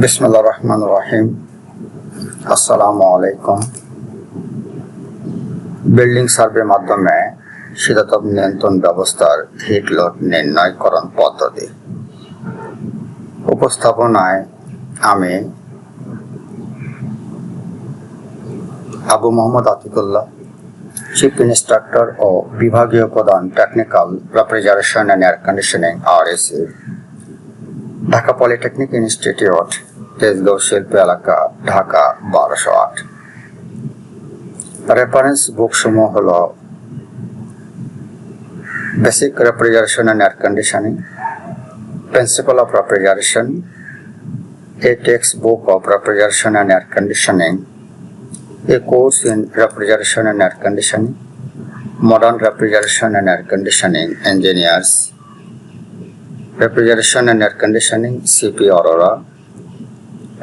বিসমুল্লাহ রহমান রহিম আসসালামু আলাইকুম বিল্ডিং সার্ভের মাধ্যমে শীতাতপ নিয়ন্ত্রণ ব্যবস্থার হিট লোড নির্ণয়করণ পদ্ধতি। উপস্থাপনায় আমি আবু মোহাম্মদ আতিকুল্লাহ চিফ ইনস্ট্রাক্টর ও বিভাগীয় প্রধান technical refrigeration and air conditioning R AC Dhaka polytechnic institute, Tejgaon শিল্প এলাকা, ঢাকা বারোশো আট। রেফারেন্স বুক সমূহ হল basic refrigeration and air conditioning principal of refrigeration a text book of refrigeration and air conditioning a course in refrigeration and air conditioning modern refrigeration and air conditioning engineers refrigeration and air conditioning CP Arora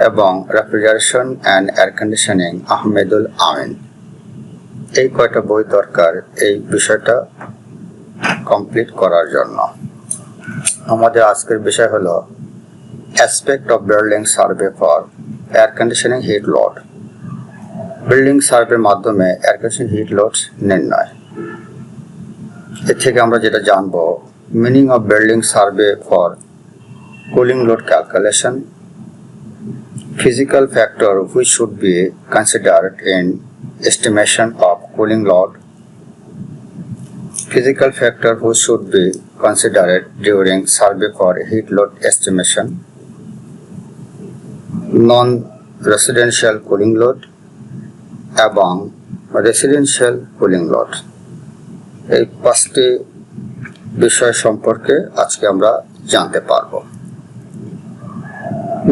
এবং refrigeration and air conditioning Ahmedul Amin এই কয়টা বই দরকার এই বিষয়টা complete করার জন্য। আমাদের আজকের বিষয় হলো aspect of building survey for air conditioning heat load building সার্ভের মাধ্যমে এয়ার কন্ডিশনিং হিট লোড নির্ণয়। এর থেকে আমরা যেটা জানব meaning of building survey for cooling load calculation physical factor which should be considered in estimation of cooling load physical factor which should be considered during survey for heat load estimation non residential cooling load এবং residential cooling load এই পাঁচটি বিষয় সম্পর্কে আজকে আমরা জানতে পারব।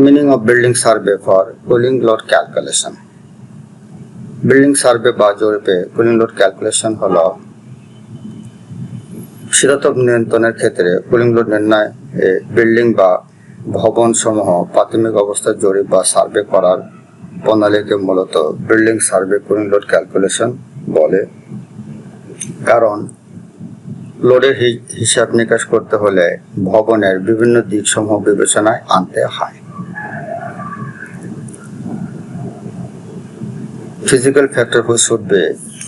Meaning of building survey for cooling load calculation building survey বা জরিপে কুলিং লোড ক্যালকুলেশন হল শীতাতপ নিয়ন্ত্রণের ক্ষেত্রে কুলিং লোড নির্ণয় বিল্ডিং বা ভবন সমূহ প্রাথমিক অবস্থার জরিপ বা সার্ভে করার প্রণালীকে মূলত building survey cooling load calculation বলে। কারণ লোডের হিসাব নিকাশ করতে হলে ভবনের বিভিন্ন দিক সমূহ বিবেচনায় আনতে হয়। Physical factor which should be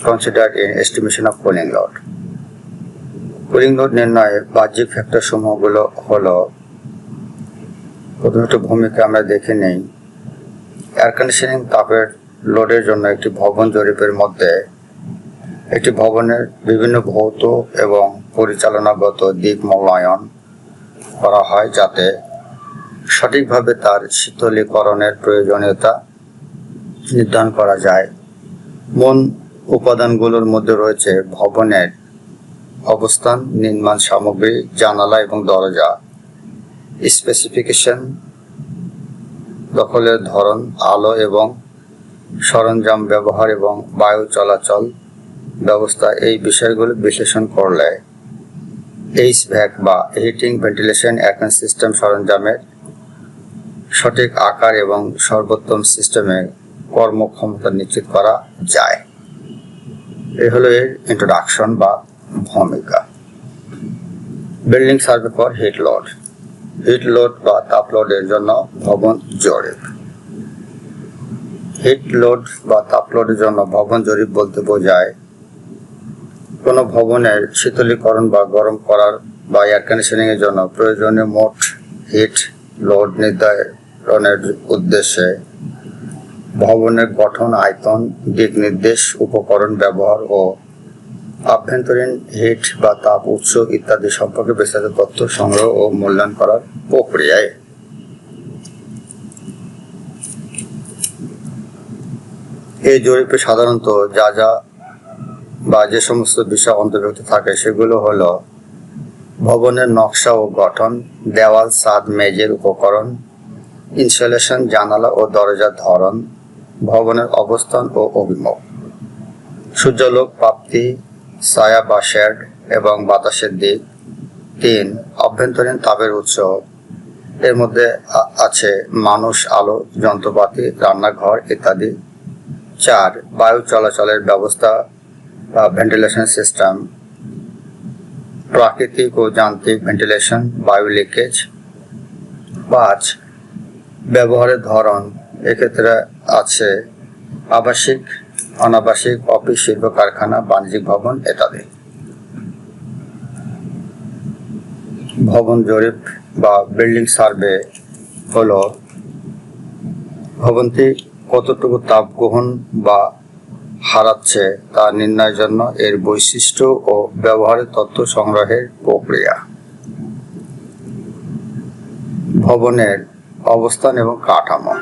considered in estimation of cooling load. Cooling load নির্ণয়ে বাহ্যিক ফ্যাক্টর সমূহগুলো হলো প্রথমে একটু ভূমিকা আমরা দেখে নেই। এয়ার কন্ডিশনিং তাপের লোডের জন্য একটি ভবন জরিপের মধ্যে একটি ভবনের বিভিন্ন ভৌত এবং পরিচালনাগত দিক মূল্যায়ন করা হয় যাতে সঠিকভাবে তার শীতলীকরণের প্রয়োজনীয়তা নির্ধারণ করা যায়। মূল উপাদানগুলোর মধ্যে রয়েছে ভবনের অবস্থান, নির্মাণ সামগ্রী, জানালা এবং দরজা স্পেসিফিকেশন দখলের ধরন, আলো এবং সরঞ্জাম ব্যবহার এবং বায়ু চলাচল ব্যবস্থা এই বিষয়গুলো বিশ্লেষণ করলে এইচ ভ্যাক বা হিটিং ভেন্টিলেশন অ্যাকন সিস্টেম সরঞ্জামের সঠিক আকার এবং সর্বোত্তম সিস্টেমের কর্মক্ষমতা নিশ্চিত করা যায়। এই হলো এর ইন্ট্রোডাকশন বা ভূমিকা। Building survey for heat load heat load বা তাপ লোডের জন্য ভবন জরিপ। হিট লোড বা তাপ লোডের জন্য ভবন জরিপ বলতে বোঝায় কোনো ভবনের শীতলীকরণ বা গরম করার বা এয়ার কন্ডিশনিং এর জন্য প্রয়োজনীয় মোট হিট লোড নির্ধারণের উদ্দেশ্যে ভবনের গঠন, আয়তন, দিক নির্দেশ, উপকরণ ব্যবহার ও আভ্যন্তরীণ হিট বা তাপ উৎস ইত্যাদি সম্পর্কে বিস্তারিত তথ্য সংগ্রহ ও মূল্যায়ন করার প্রক্রিয়ায়। এই জরিপে সাধারণত যা যা বা যে সমস্ত বিষয় অন্তর্ভুক্ত থাকে, সেগুলো হলো ভবনের নকশা ও গঠন, দেওয়াল সাদ মেজের উপকরণ, ইনস্টলেশন, জানালা ও দরজার ধরন, ভবনের অবস্থান ও অভিমুখ, সূর্যালোক, প্রাপ্তি, ছায়া বা শেড এবং বাতাসের দিক, তিন, অভ্যন্তরীণ তাপের উৎস, এর মধ্যে আছে মানুষ, আলো, যন্ত্রপাতি, রান্নাঘর ইত্যাদি, চার, বায়ু চলাচলের ব্যবস্থা বা ভেন্টিলেশন সিস্টেম প্রাকৃতিক ও যান্ত্রিক ভেন্টিলেশন বায়ু লিকেজ পাঁচ, ব্যবহারের ধরন, এক্ষেত্রে আছে আবাসিক, অনাবাসিক, অফিস, শিল্প, কারখানা, বাণিজ্যিক ভবন ইত্যাদি। ভবন জরিপ বা বিল্ডিং সার্ভে হলো ভবনটি কতটুকু তাপ গ্রহণ বা হারাচ্ছে তা নির্ণয়ের জন্য এর বৈশিষ্ট্য ও ব্যবহারের তথ্য সংগ্রহের প্রক্রিয়া। ভবনের অবস্থান এবং কাঠামো।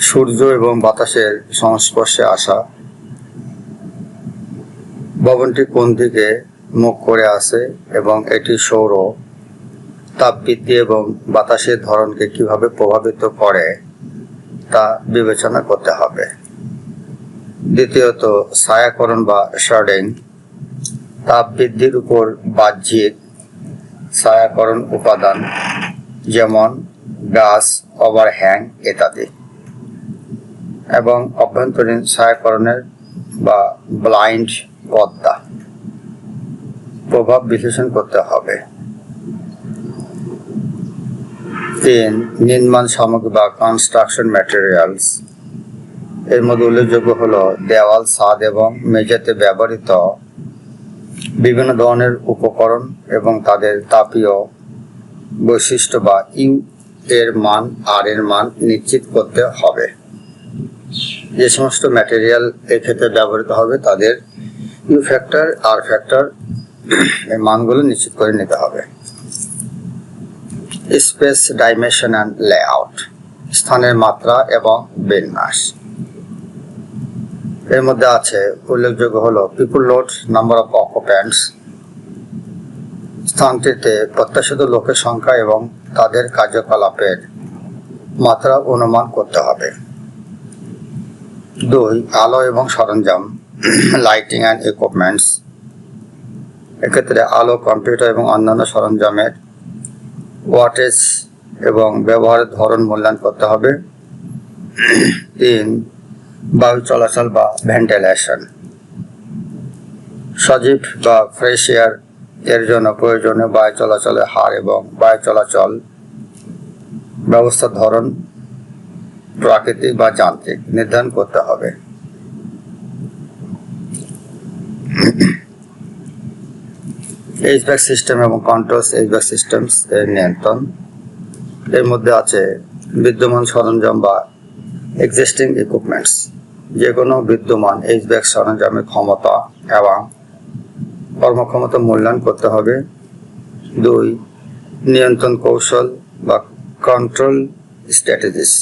সূর্য এবং বাতাসের সংস্পর্শে আসা। ভবনটি কোন দিকে মুখ করে আছে এবং এটি সৌর, তাপবৃদ্ধি এবং বাতাসের ধরনকে কীভাবে প্রভাবিত করে? তা বিবেচনা করতে হবে। দ্বিতীয়ত, ছায়াকরণ বা শার্ডিং তাপ বৃদ্ধির উপর বাহ্যিক ছায়াকরণ উপাদান, যেমন গাছ ওভারহ্যাং ইত্যাদি। এবং অভ্যন্তরীণ ছায়াকরণের বা ব্লাইন্ড পদ্মা। প্রভাব বিশ্লেষণ করতে হবে। তিন নির্মাণ সামগ্রী বা কনস্ট্রাকশন ম্যাটেরিয়ালস এর মধ্যে উল্লেখযোগ্য হলো দেওয়াল, ছাদ এবং মেঝেতে ব্যবহৃত বিভিন্ন ধরনের উপকরণ এবং তাদের তাপীয় বৈশিষ্ট্য বা ইউ এর মান আর এর মান নিশ্চিত করতে হবে। যে সমস্ত ম্যাটেরিয়াল এক্ষেত্রে ব্যবহৃত হবে, তাদের ইউ ফ্যাক্টর আর ফ্যাক্টর এর মানগুলো নিশ্চিত করে নিতে হবে। স্পেস ডাইমেনশন অ্যান্ড লেআউট, স্থানের মাত্রা এবং বিন্যাস। এর মধ্যে আছে, উল্লেখযোগ্য হলো people load number of occupants স্থানটিতে প্রত্যাশিত লোকের সংখ্যা এবং তাদের কার্যকলাপের মাত্রা অনুমান করতে হবে। দুই, আলো এবং সরঞ্জাম লাইটিং অ্যান্ড ইকুইপমেন্টস এক্ষেত্রে আলো কম্পিউটার এবং অন্যান্য সরঞ্জামের ওয়াটেজ এবং ব্যবহারের ধরন মূল্যায়ন করতে হবে। তিন, বায়ু চলাচল বা ভেন্টিলেশন সজীব বা ফ্রেশ এয়ার এর জন্য প্রয়োজনীয় বায়ু চলাচলের হার এবং বায়ু চলাচল ব্যবস্থার ধরন প্রাকৃতিক বা যান্ত্রিক নির্ধারণ করতে হবে। এইচব্যাক সিস্টেম এবং কন্ট্রোলস এইচব্যাক সিস্টেমস এর নিয়ন্ত্রণ। এর মধ্যে আছে বিদ্যমান সরঞ্জাম বা এক্সিস্টিং ইকুইপমেন্টস যে কোনো বিদ্যমান এইচব্যাক সরঞ্জামের ক্ষমতা এবং কর্মক্ষমতা মূল্যায়ন করতে হবে। দুই, নিয়ন্ত্রণ কৌশল বা কন্ট্রোল স্ট্র্যাটেজিস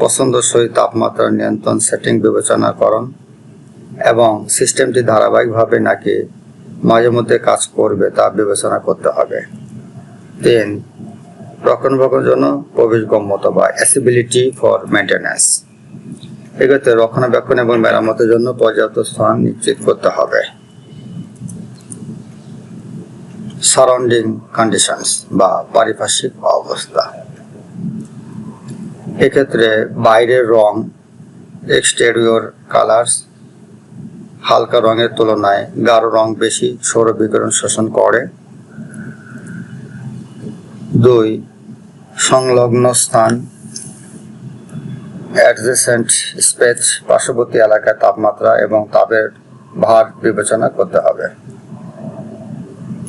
পছন্দসই তাপমাত্রা নিয়ন্ত্রণ সেটিং বিবেচনাকরণ এবং সিস্টেমটি ধারাবাহিকভাবে নাকি মাঝে মধ্যে কাজ করবে, তা বিবেচনা করতে হবে। তিন রক্ষণাবেক্ষণের জন্য প্রবেশগম্যতা বা অ্যাসিবিলিটি ফর মেনটেন্যান্স এক্ষেত্রে রক্ষণাবেক্ষণ এবং মেরামতের জন্য পর্যাপ্ত স্থান নিশ্চিত করতে হবে। সারাউন্ডিং কন্ডিশনস বা পারিপার্শ্বিক অবস্থা। এক্ষেত্রে বাইরের রং এক্সটেরিয়র কালার্স হালকা রঙের তুলনায় গাঢ় রং বেশি সৌর বিকিরণ শোষণ করে। দুই, সংলগ্ন স্থান, অ্যাডজেসেন্ট স্পেস, পার্শ্ববর্তী এলাকায় তাপমাত্রা এবং তাপের ভার বিবেচনা করতে হবে।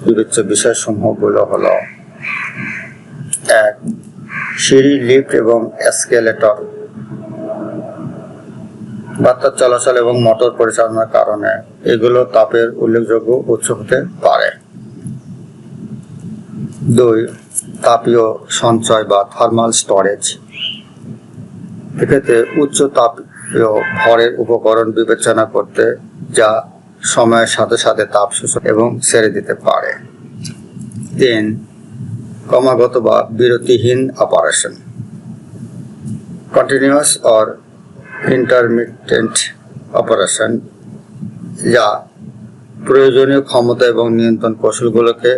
বিবেচ্য বিষয়সমূহগুলো হলো, এক, সিঁড়ি, লিফট এবং এসকেলেটর। বার্তার চলাচল এবং মোটর পরিচালনার কারণে এগুলো তাপের উল্লেখযোগ্য উৎস হতে পারে। দুই, তাপীয় সঞ্চয় বা থার্মাল স্টোরেজ এক্ষেত্রে উচ্চ তাপীয় ভরের উপকরণ বিবেচনা করতে যা সময়ের সাথে সাথে তাপ শোষণ এবং ছেড়ে দিতে পারে। তিন, ক্রমাগত বা বিরতিহীন operation continuous or intermittent operation যা প্রয়োজনীয় ক্ষমতা এবং নিয়ন্ত্রণ কৌশলগুলোকে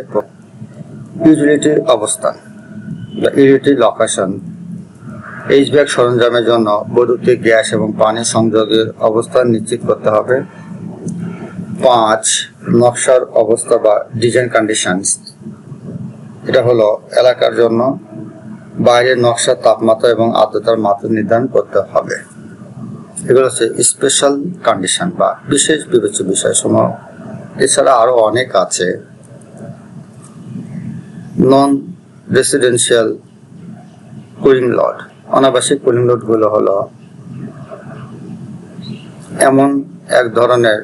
ইউটিলিটি অবস্থান বা ইউটিলিটি লোকেশন এইচব্যাক সরঞ্জামের জন্য বৈদ্যুতিক গ্যাস এবং পানি সংযোগের অবস্থান নিশ্চিত করতে হবে। পাঁচ, নকশার অবস্থা বা ডিজাইন কন্ডিশনস এটা হলো এলাকার জন্য বাইরের নকশার তাপমাত্রা এবং আর্দ্রতার মাত্রা নির্ধারণ করতে হবে। এগুলো হচ্ছে স্পেশাল কন্ডিশন বা বিশেষ বিবেচ্য বিষয়সমূহ। এছাড়া আরও অনেক আছে। নন রেসিডেন্সিয়াল কুলিং লট অনাবাসিক কুলিং লটগুলো হলো এমন এক ধরনের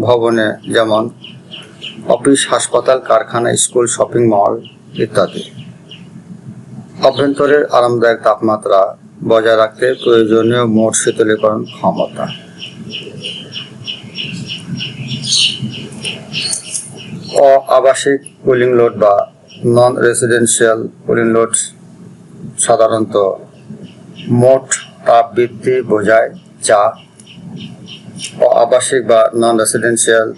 ভবনে যেমন অফিস, হাসপাতাল, কারখানা, স্কুল শপিং মল ইত্যাদি। অভ্যন্তরের আরামদায়ক তাপমাত্রা বজায় রাখতে প্রয়োজনীয় মোট শীতলীকরণ ক্ষমতা। অ আবাসিক কুলিং লোড বা নন রেসিডেন্সিয়াল কুলিং লোড সাধারণত মোট তাপ বৃদ্ধি বোঝায় যা আবাসিক বা নন রেসিডেন্সিয়াল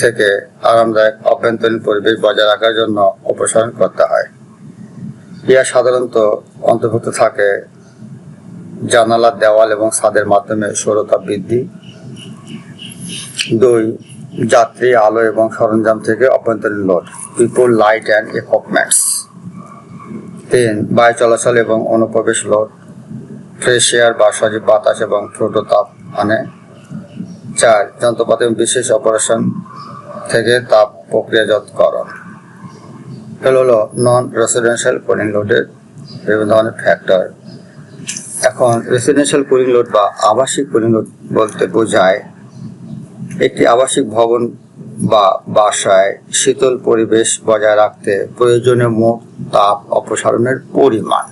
থেকে আরামদায়ক অভ্যন্তরীণ পরিবেশ বজায় রাখার জন্য অপসারণ করতে হয়। ইহা সাধারণত অন্তর্ভুক্ত থাকে জানালার দেওয়াল এবং ছাদের মাধ্যমে সৌরতাপ বৃদ্ধি। দুই, যাত্রী, আলো এবং সরঞ্জাম থেকে অভ্যন্তরীণ load people light and equipments তিন, বায়ু চলাচল এবং অনুপ্রবেশ লোড ফ্রেশ এয়ার বা সজীব বাতাস এবং ছোট তাপ মানে চার, যন্ত্রপাতি এবং বিশেষ অপারেশন থেকে তাপ প্রক্রিয়াজাতকরণ। এগুলো হলো নন রেসিডেন্সিয়াল কুলিং লোডের বিভিন্ন ধরনের ফ্যাক্টর এখন রেসিডেন্সিয়াল কুলিং লোড বা আবাসিক কুলিং লোড বলতে বোঝায় একটি আবাসিক ভবন বা বাসায় শীতল পরিবেশ বজায় রাখতে প্রয়োজনীয় মোট তাপ অপসারণের পরিমাণ।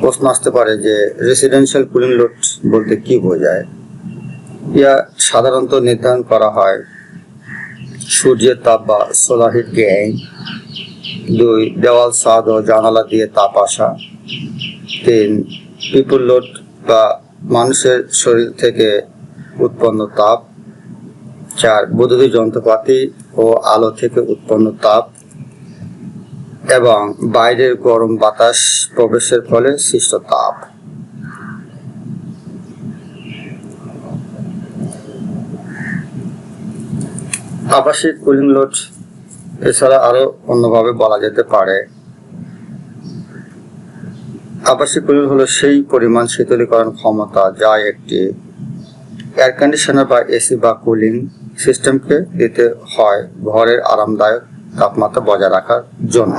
প্রশ্ন আসতে পারে যে রেসিডেন্সিয়াল কুলিং লোড বলতে কি বোঝায়? ইয়া সাধারণত নির্ধারণ করা হয় সূর্যের তাপ বা সোলার হিট গেইন দুই, দেওয়াল, ছাদ ও জানালা দিয়ে তাপ আসা, তিন পিপুল লোড বা মানুষের শরীর থেকে উৎপন্ন তাপ, চার, বৈদ্যুতিক যন্ত্রপাতি ও আলো থেকে উৎপন্ন তাপ এবং বাইরের গরম বাতাস প্রবেশের ফলে সৃষ্ট তাপ। আবাসিক কুলিং লোড এছাড়া আরও অন্যভাবে বলা যেতে পারে। আবাসিক কুলিং হলো সেই পরিমাণ শীতলীকরণ ক্ষমতা যা একটি এয়ার কন্ডিশনার বা এসি বা কুলিং সিস্টেমকে দিতে হয় ঘরের আরামদায়ক তাপমাত্রা বজায় রাখার জন্য।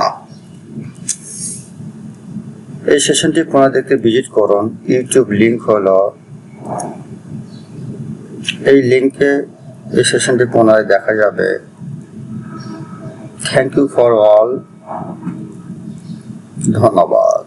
এই সেশনটি পুনরায় দেখতে ভিজিট করুন। ইউটিউব লিঙ্ক হলো, এই লিংকে এই সেশনটি পুনরায় দেখা যাবে। থ্যাংক ইউ ফর অল ধন্যবাদ।